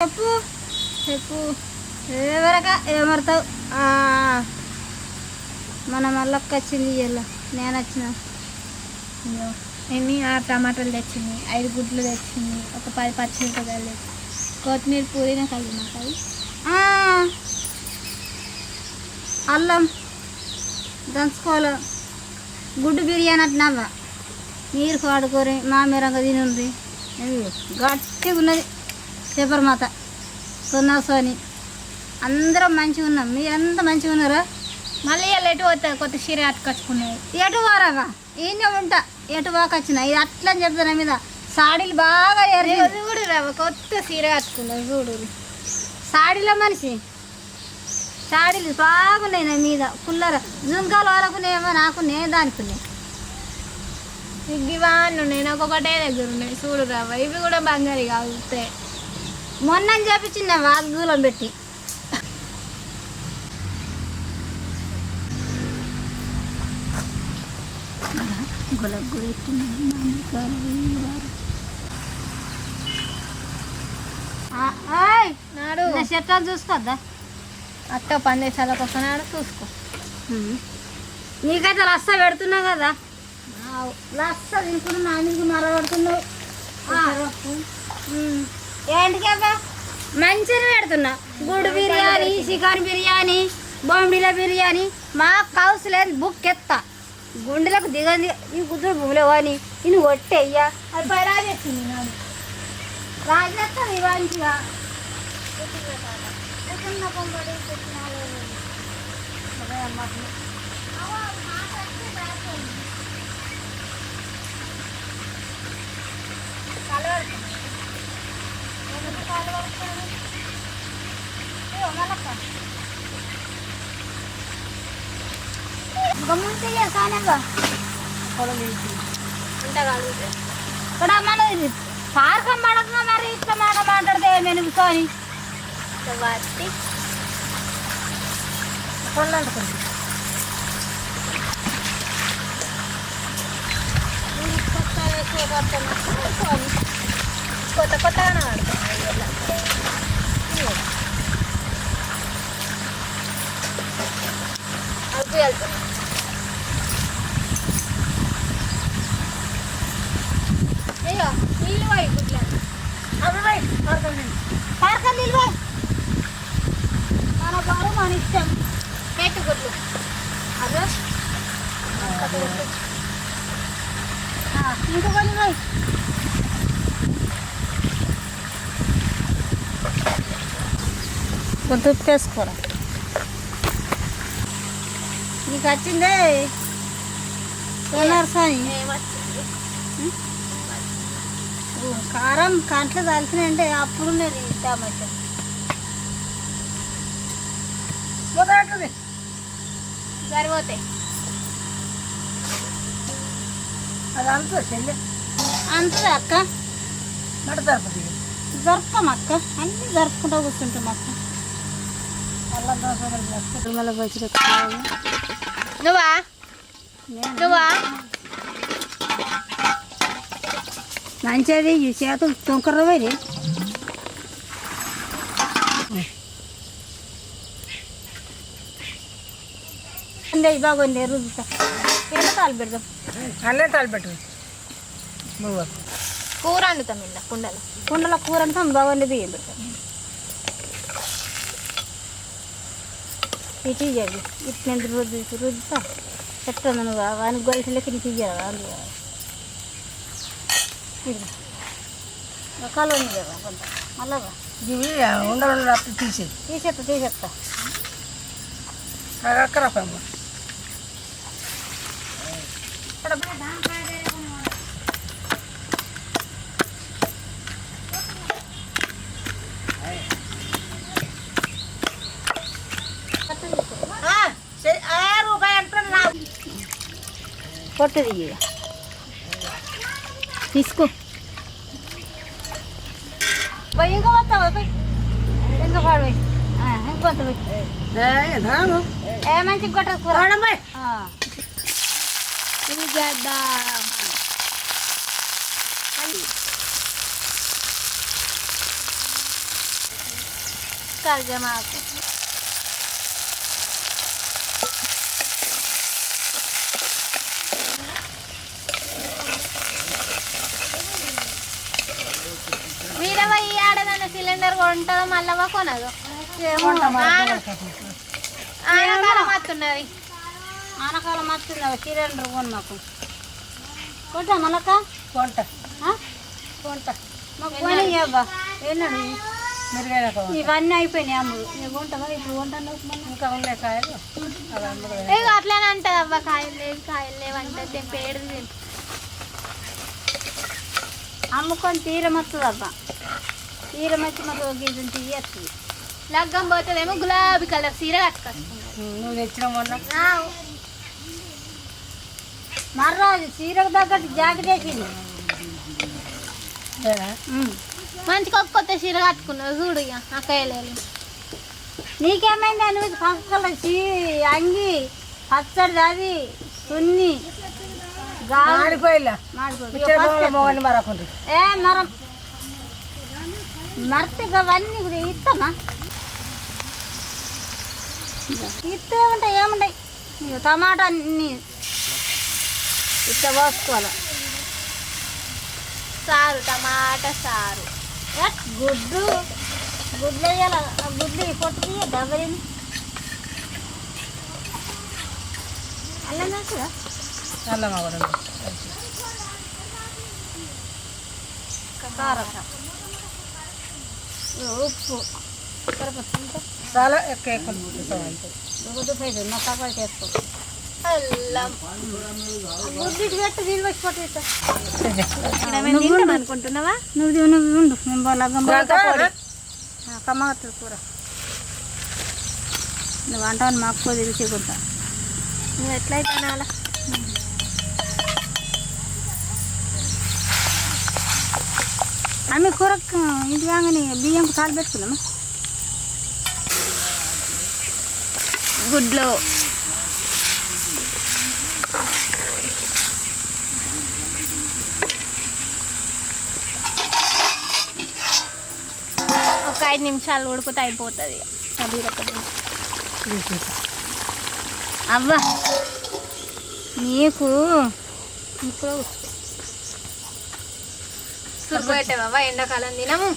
చెప్పు. చెప్పు. ఎవరక ఏమడతావు మన మల్లక్క వచ్చింది ఇయ్యలో. నేను వచ్చిన. ఎన్ని ఆరు టమాటాలు తెచ్చింది ఐదు గుడ్లు తెచ్చింది ఒక పది పచ్చిమిరపకాయలు కొత్తిమీర పూరిన కలిగి మాకు అల్లం దంచుకోవాలి. గుడ్డు బిర్యానీ అంటున్నావా నీరు పాడుకోరి మా మీరంగా తినుండ్రి. అయ్యో, గట్టిగా ఉన్నది. శబరిమాత సున్నా సోని. అందరం మంచిగా ఉన్నాం. మీరంతా మంచిగా ఉన్నారా? మళ్ళీ ఇలా ఎటు పోతుంది కొత్త చీర అట్టుకొచ్చుకున్నది ఎటు వారావా ఈయన ఉంటా. ఎటు వాకొచ్చిన ఇది అట్లా అని చెప్తాను మీద. సాడీలు బాగా చూడు రావ కొత్త చీర కట్టుకున్నది చూడు. సాడీల మనిషి? సాడీలు బాగున్నాయి నా మీద. కుల్లర జుంకాలు వాళ్ళకునేమో నాకునే దానికునే ఇవన్నీ ఉన్నాయి నాకు ఒకటే దగ్గర ఉన్నాయి. చూడు రావ ఇవి కూడా బంగారు కావుతాయి మొన్న చేపించిన వాళ్ళు దూలం పెట్టి. నాడు. చెట్టాలు చూసుకోద్దా? అత్త పందేశాలకు వస్తున్నాడు చూసుకో. నీకైతే లస్స పెడుతున్నావు కదా? లస్స తినుకుని నా మీద మరబడుతున్నావు ఏంటికబ్బా మంచిగా పెడుతున్నా గుడ్ బిర్యానీ చికెన్ బిర్యానీ బొమ్మిల బిర్యానీ మా కౌస్ లేదు బుక్ ఎత్తా గుండెలకు దిగంది ఈ కుదురు భూమిలో అని నేను కొట్టేయ్యా అది పరాజేస్తుంది నాడు రాజేస్తా మంచిగా గమ్ముంటే కానబ్బా అంత కలుగుతాయి ఇక్కడ మన పార్కం పడక మరి ఇట్లా మాట మాట్లాడితే నేను సోని కొత్త కొత్తగా అల్పు వెళ్తాం అయ్యో నీళ్ళు పోయి గుడ్లు పార్కం నిల్వ మన బారు మన ఇష్టం పెట్టు గుడ్లు అదే ఇంకొక నిల్వ వేసుకోరా నీకు వచ్చిందే? సోనార్ సాయి. కారం కంట్లో కలిసినంటే అప్పుడు నేను టమాటా. సరిపోతాయి. అంతే అక్క? జరుపుతాం అక్క అన్నీ జరుపుకుంటూ కూర్చుంటాం అక్క. వచ్చిన నువ్వా? నువ్వా? మంచిది ఈ చేత తొంకర పోయి బాగుంది తాలు పెడదాం? అల్లే కూర వండుతాం ఇలా కుండలో. కుండల కూర అంతా బాగుంది బియ్యం పెడతాం? ఇటు ఇయ్యాలి ఇటు నేను రుద్దు రుద్దుతా చెప్తాను నువ్వు వానికి గొలుసు లెక్క నీకు ఇయ్యాలి అందులో రకాలు ఉంది కొంత మళ్ళా ఇవి ఉండలు తీసేది తీసేస్తా తీసేస్తా అక్కడ पड़ते दीजिएगा इसको। भाई इनको मत आओ भाई। इनको फाड़ भाई। हाँ इनको मत भाई। ए धान ए मैं चिप कटा कर फाड़ भाई। हाँ। तू ज़्यादा। कर जमा కొంటుందో మళ్ళా కొనదు. ఆనకాలం వస్తున్నది ఆనకాలం వస్తుంది సిలిండర్ కొని మాకు. కొంటా మనక కొంట. కొంటా. కొంట. ఇవన్నీ అయిపోయినాయి అమ్ముడు. కొంటావా? ఇప్పుడు కొంటాను ఇంకా ఉన్నాయి కాయలు? ఇక అట్లనే అంటది అవ్వ కాయలు లేవు కాయలు లేవు అంటే తెంపేడు తెంపు అమ్ముకొని తీరం వస్తుంది తీరం వచ్చి మాకు గీజం తీయస్తుంది లగ్గం పోతుందేమో గులాబీ కలర్ చీర కట్టుకొస్తుంది. నువ్వు తెచ్చిన మొన్న? మర్రాజు చీరకు తగ్గట్టు జాకెట్ వేసింది? మంచి కొత్త కొత్త చీర కట్టుకున్నావు చూడు ఇక అక్కయ్యలేదు. నీకేమైంది నువ్వు పక్కల చీ అంగి పచ్చడి అది సున్ని మాడిపోయిలా? మాడిపోయి ఏ మరం మరత అవన్నీ కూడా ఇస్తామా ఇస్తే ఉంటాయి ఏముంటాయి? ఇక టమాటా అన్ని ఇట్ట పోసుకోవాలి? Sir tomato sir. గుడ్డు గుడ్లు వేయాలి గుడ్లు పొట్టి అల్లం వేస్తుందా అల్లం కూడా కారం. ఉప్పు. చాలా ఎక్కువ ఎక్కువ గుడ్డు చేసుకో అనుకుంటున్నావా? నువ్వు ఉండు. కమ్మగత్తు కూర. నువ్వు అంటావు మాకు తెలిసి కొంత నువ్వు ఎట్లయితే అలా ఆమె కూర ఇంటి కాగానే బియ్యం తాలు పెట్టుకుందామా? గుడ్లో. ఒక ఐదు నిమిషాలు ఉడుకుతా అయిపోతుంది అవ్వా నీకు ఇప్పుడు సురుకు బాబా ఎండాకాలం తినము